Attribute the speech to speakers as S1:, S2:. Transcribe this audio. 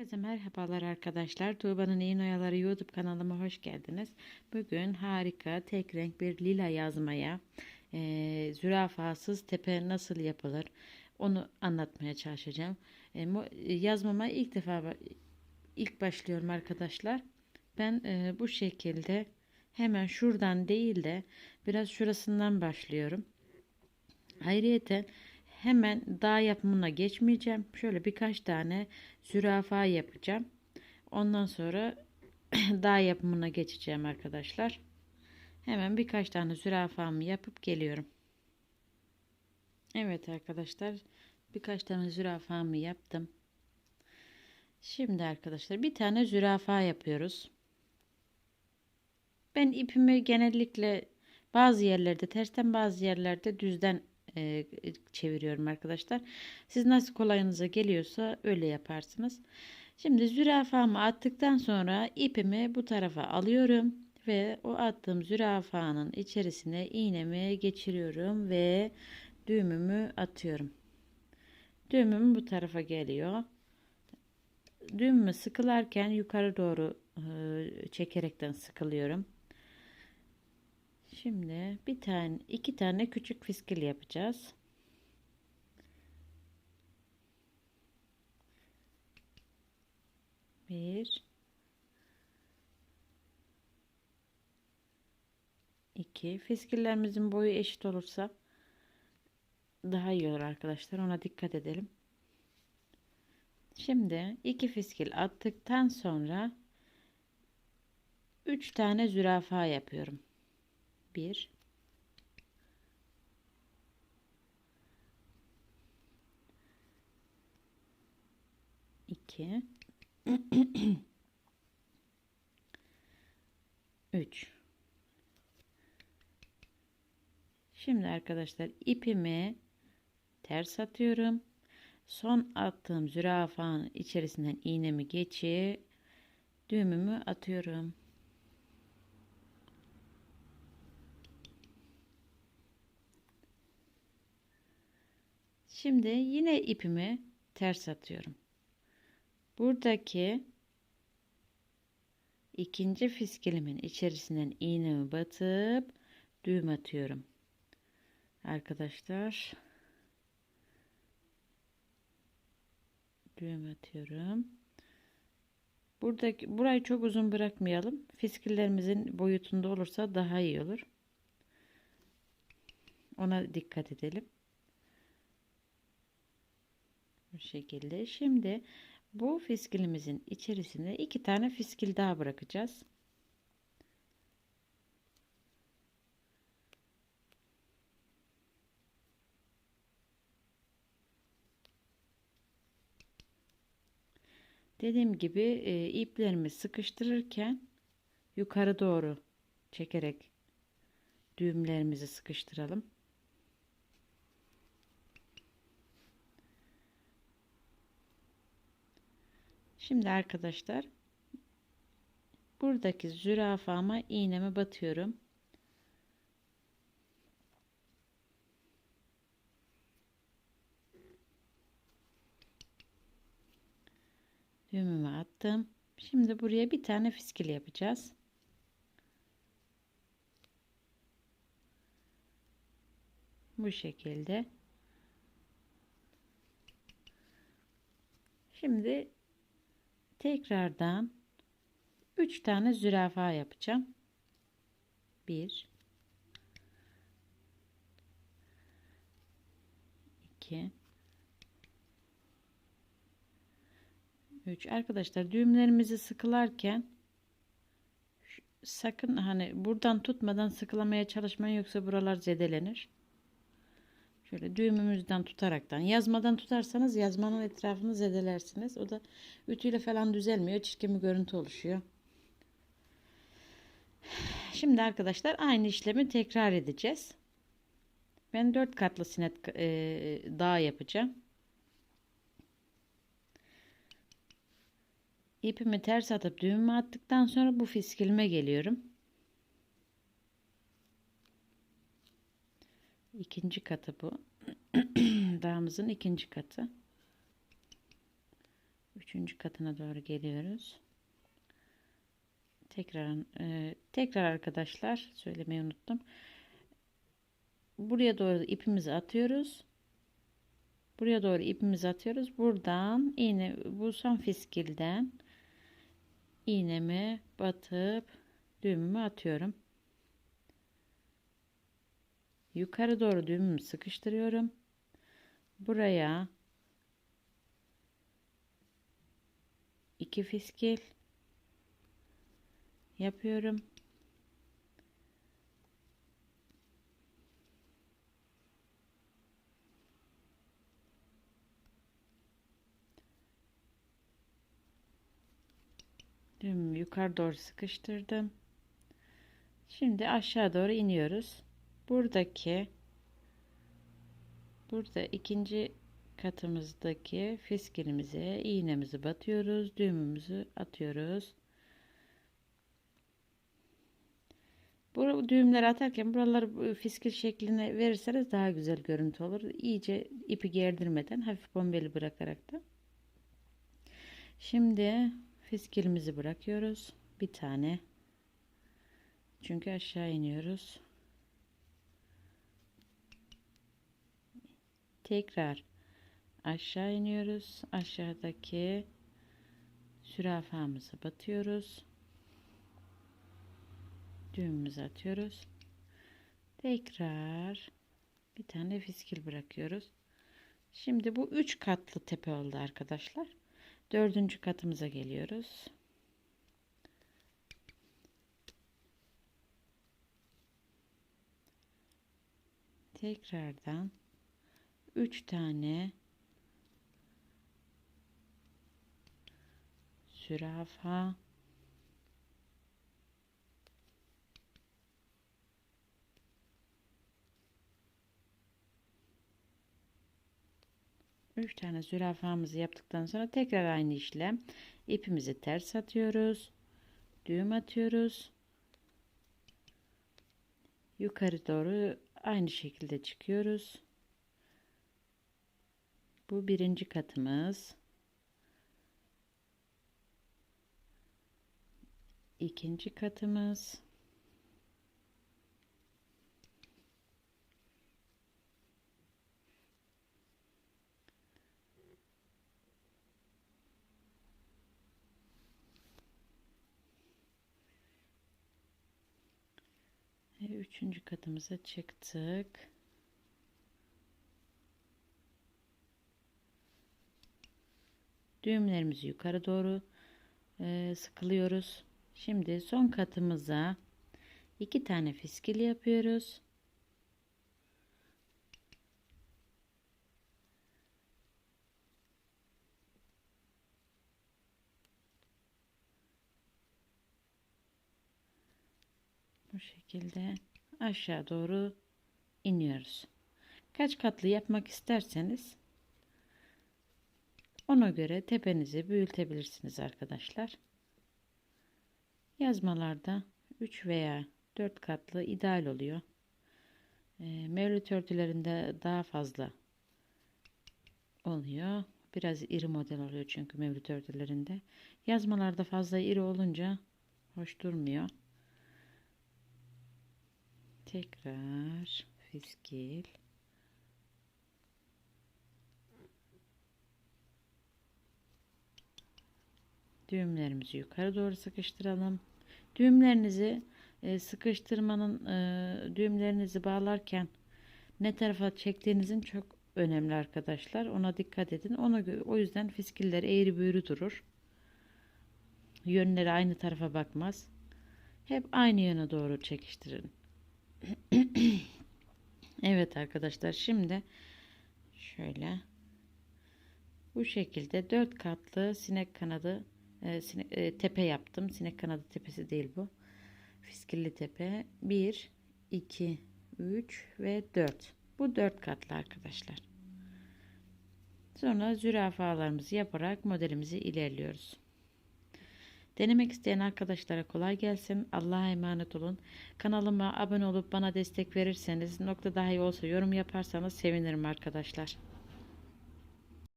S1: Herkese merhabalar arkadaşlar. Tuğba'nın İğne Oyaları YouTube kanalıma hoş geldiniz. Bugün harika tek renk bir lila yazmaya e, zürafasız tepe nasıl yapılır onu anlatmaya çalışacağım. E, yazmama ilk defa ilk başlıyorum arkadaşlar. Ben e, bu şekilde hemen şuradan değil de biraz şurasından başlıyorum. Ayrıyeten hemen dağ yapımına geçmeyeceğim. Şöyle birkaç tane zürafa yapacağım. Ondan sonra dağ yapımına geçeceğim arkadaşlar. Hemen birkaç tane zürafamı yapıp geliyorum. Evet arkadaşlar birkaç tane zürafamı yaptım. Şimdi arkadaşlar bir tane zürafa yapıyoruz. Ben ipimi genellikle bazı yerlerde tersten bazı yerlerde düzden e, çeviriyorum arkadaşlar. Siz nasıl kolayınıza geliyorsa öyle yaparsınız. Şimdi zürafamı attıktan sonra ipimi bu tarafa alıyorum ve o attığım zürafanın içerisine iğnemi geçiriyorum ve düğümümü atıyorum. Düğümüm bu tarafa geliyor. Düğümü sıkılarken yukarı doğru e, çekerekten sıkılıyorum. Şimdi bir tane iki tane küçük fiskil yapacağız. Bir iki fiskillerimizin boyu eşit olursa daha iyi olur arkadaşlar ona dikkat edelim. Şimdi iki fiskil attıktan sonra 3 tane zürafa yapıyorum. 1 2 3 Şimdi arkadaşlar ipimi ters atıyorum. Son attığım zürafanın içerisinden iğnemi geçip düğümümü atıyorum. Şimdi yine ipimi ters atıyorum. Buradaki ikinci fiskilimin içerisinden iğnemi batıp düğüm atıyorum. Arkadaşlar düğüm atıyorum. Buradaki burayı çok uzun bırakmayalım. Fiskillerimizin boyutunda olursa daha iyi olur. Ona dikkat edelim. Bu şekilde. Şimdi bu fiskilimizin içerisine iki tane fiskil daha bırakacağız. Dediğim gibi e, iplerimi sıkıştırırken yukarı doğru çekerek düğümlerimizi sıkıştıralım. Şimdi arkadaşlar buradaki zürafama iğnemi batıyorum. Düğümümü attım. Şimdi buraya bir tane fiskil yapacağız. Bu şekilde. Şimdi tekrardan 3 tane zürafa yapacağım. 1 2 3 arkadaşlar düğümlerimizi sıkılarken sakın hani buradan tutmadan sıkılamaya çalışmayın yoksa buralar zedelenir. Şöyle düğümümüzden tutaraktan yazmadan tutarsanız yazmanın etrafını zedelersiniz. O da ütüyle falan düzelmiyor. Çirkin bir görüntü oluşuyor. Şimdi arkadaşlar aynı işlemi tekrar edeceğiz. Ben 4 katlı sinet e, dağ yapacağım. İpimi ters atıp düğümü attıktan sonra bu fiskilime geliyorum. İkinci katı bu. Dağımızın ikinci katı. Üçüncü katına doğru geliyoruz. Tekrar e, tekrar arkadaşlar söylemeyi unuttum. Buraya doğru ipimizi atıyoruz. Buraya doğru ipimizi atıyoruz. Buradan iğne bu son fiskilden iğnemi batıp düğümümü atıyorum. Yukarı doğru düğümümü sıkıştırıyorum. Buraya iki fiskil yapıyorum. Düğümü yukarı doğru sıkıştırdım. Şimdi aşağı doğru iniyoruz. Buradaki burada ikinci katımızdaki fiskilimize iğnemizi batıyoruz. Düğümümüzü atıyoruz. Bu düğümleri atarken buraları fiskil şekline verirseniz daha güzel görüntü olur. İyice ipi gerdirmeden hafif bombeli bırakarak da. Şimdi fiskilimizi bırakıyoruz. Bir tane. Çünkü aşağı iniyoruz. Tekrar aşağı iniyoruz. Aşağıdaki sürafamızı batıyoruz. Düğümümüzü atıyoruz. Tekrar bir tane fiskil bırakıyoruz. Şimdi bu üç katlı tepe oldu arkadaşlar. Dördüncü katımıza geliyoruz. Tekrardan 3 tane zürafa Üç tane zürafamızı yaptıktan sonra tekrar aynı işlem. İpimizi ters atıyoruz. Düğüm atıyoruz. Yukarı doğru aynı şekilde çıkıyoruz bu birinci katımız. ikinci katımız. Ve üçüncü katımıza çıktık. Düğümlerimizi yukarı doğru e, sıkılıyoruz. Şimdi son katımıza iki tane fiskil yapıyoruz. Bu şekilde aşağı doğru iniyoruz. Kaç katlı yapmak isterseniz ona göre tepenizi büyütebilirsiniz arkadaşlar. Yazmalarda 3 veya 4 katlı ideal oluyor. E, mevlüt örtülerinde daha fazla oluyor. Biraz iri model oluyor çünkü mevlüt örtülerinde. Yazmalarda fazla iri olunca hoş durmuyor. Tekrar fiskil. Düğümlerimizi yukarı doğru sıkıştıralım. Düğümlerinizi e, sıkıştırmanın e, düğümlerinizi bağlarken ne tarafa çektiğinizin çok önemli arkadaşlar. Ona dikkat edin. Ona o yüzden fiskiller eğri büğrü durur. Yönleri aynı tarafa bakmaz. Hep aynı yöne doğru çekiştirin. evet arkadaşlar şimdi şöyle bu şekilde dört katlı sinek kanadı e, sinek, e, tepe yaptım. Sinek kanadı tepesi değil bu. Fiskilli tepe. 1, 2, 3 ve 4. Bu 4 katlı arkadaşlar. Sonra zürafalarımızı yaparak modelimizi ilerliyoruz. Denemek isteyen arkadaşlara kolay gelsin. Allah'a emanet olun. Kanalıma abone olup bana destek verirseniz nokta dahi olsa yorum yaparsanız sevinirim arkadaşlar.